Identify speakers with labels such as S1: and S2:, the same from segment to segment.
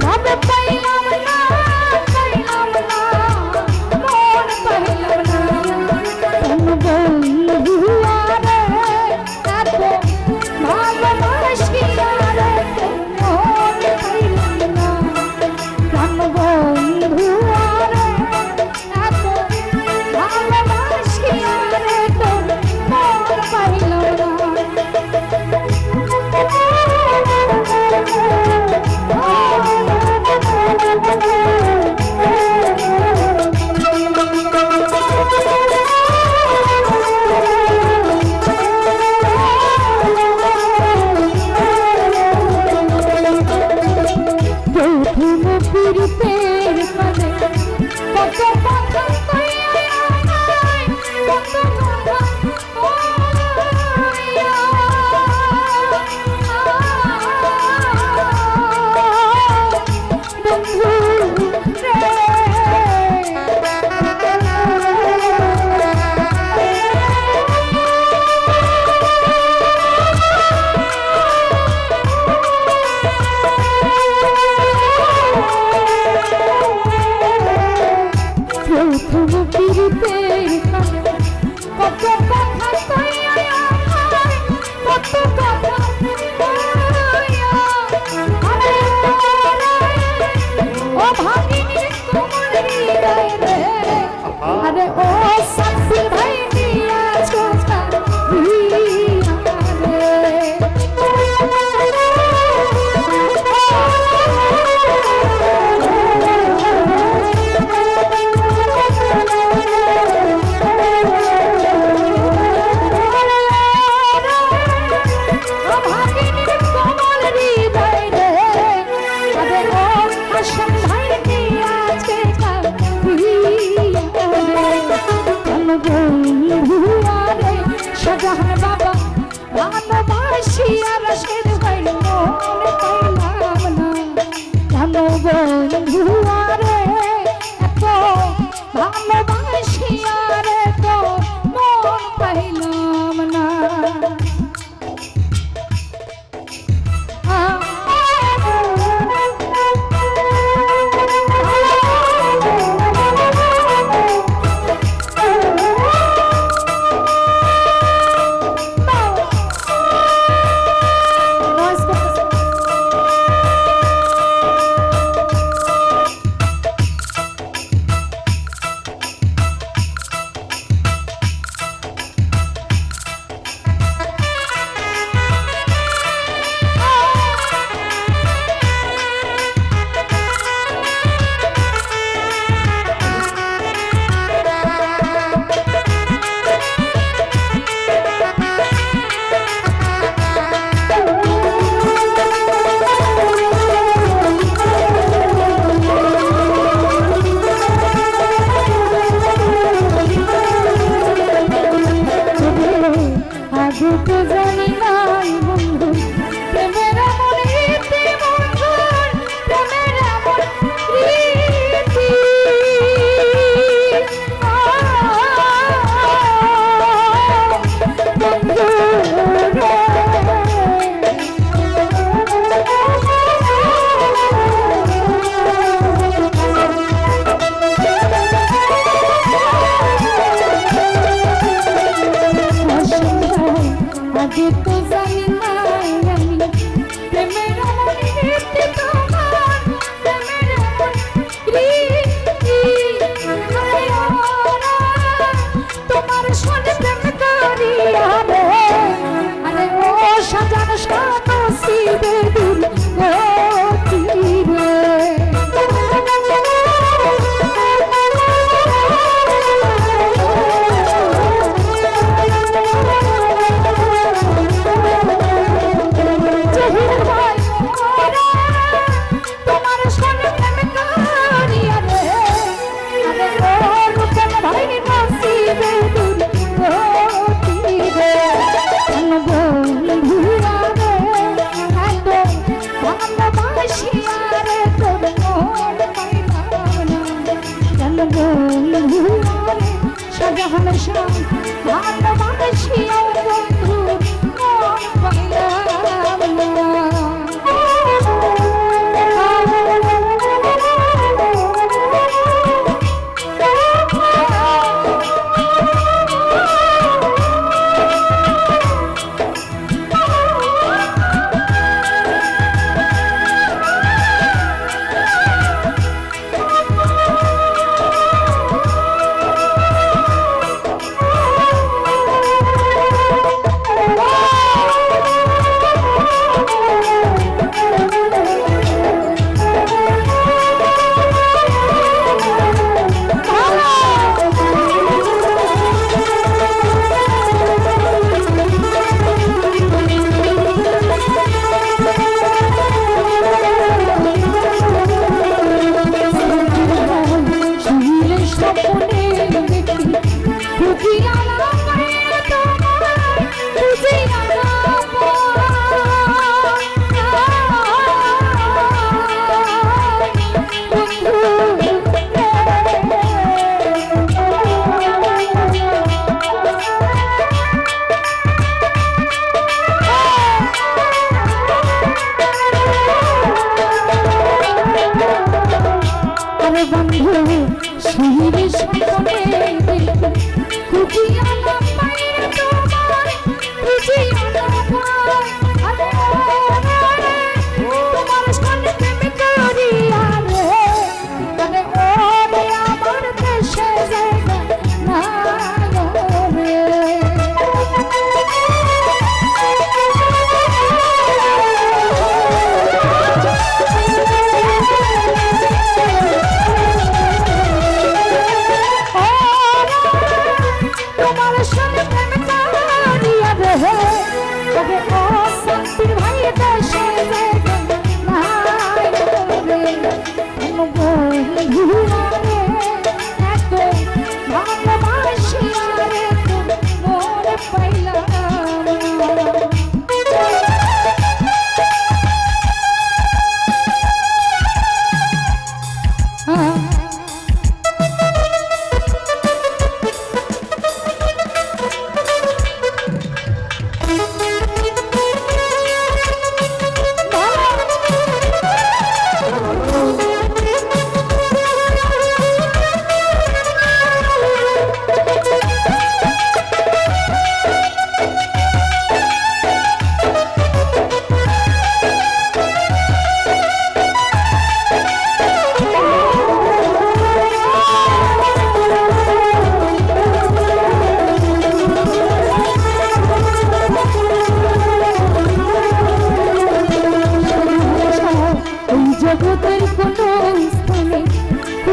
S1: ভাবে বন্ধুরা রে শাহজাহান শাহ ভালোবাসিয়া বন্ধু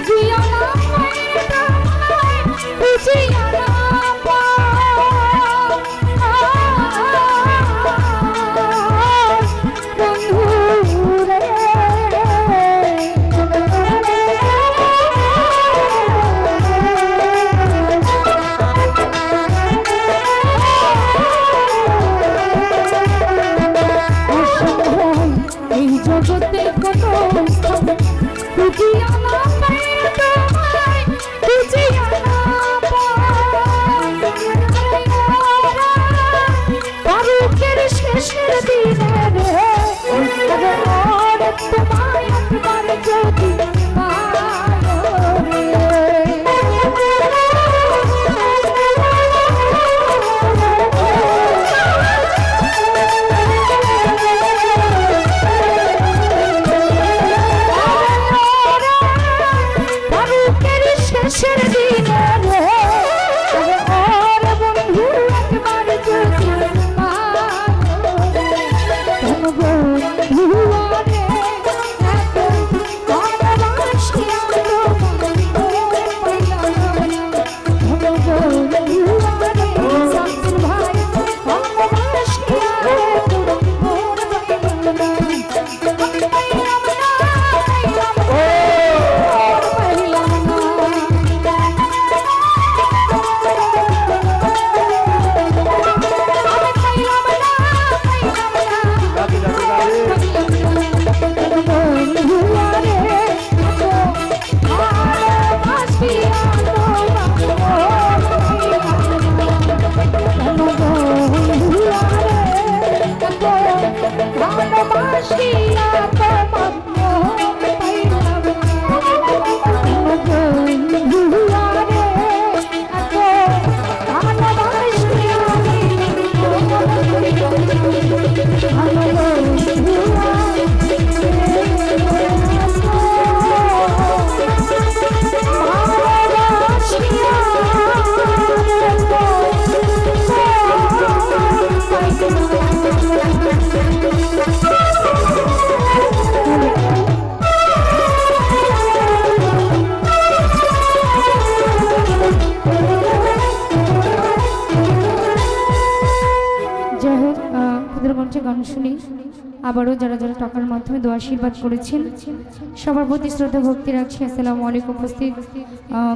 S1: Patreon. শুনি। আবারও যারা যারা টাকার মাধ্যমে দোয়া আশীর্বাদ করেছেন, সবার প্রতি শ্রদ্ধা ভক্তি রাখছি। আসসালাম অনেক উপস্থিত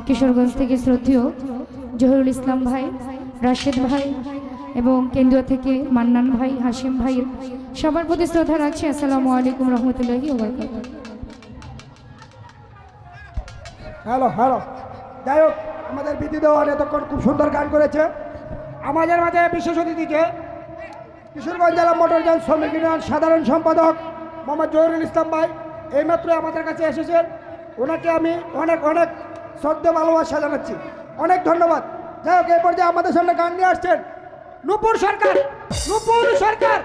S1: কিশোরগঞ্জ থেকে শ্রদ্ধেয় জহরুল ইসলাম ভাই, রাশেদ ভাই এবং কেন্দ্রীয় থেকে মান্নান ভাই হাসিম ভাই, সবার প্রতি শ্রদ্ধা রাখছি। আসসালামু আলাইকুম রহমতুল্লাহি
S2: হ্যালো হ্যালো। যাই হোক, আমাদের বিদ্যুৎ এতক্ষণ খুব সুন্দর গান করেছে। আমাদের মাঝে বিশেষ অতিথিকে কিশোরগঞ্জ জেলা মোটর যান শ্রমিক ইউনিয়ন সাধারণ সম্পাদক মোহাম্মদ জহরুল ইসলাম ভাই এইমাত্র আমাদের কাছে এসেছেন। ওনাকে আমি অনেক অনেক শ্রদ্ধা, ভালোবাসা জানাচ্ছি। অনেক ধন্যবাদ। যাই হোক, এই পর্যায়ে আমাদের সামনে গান নিয়ে আসছেন নুপুর সরকার নুপুর সরকার।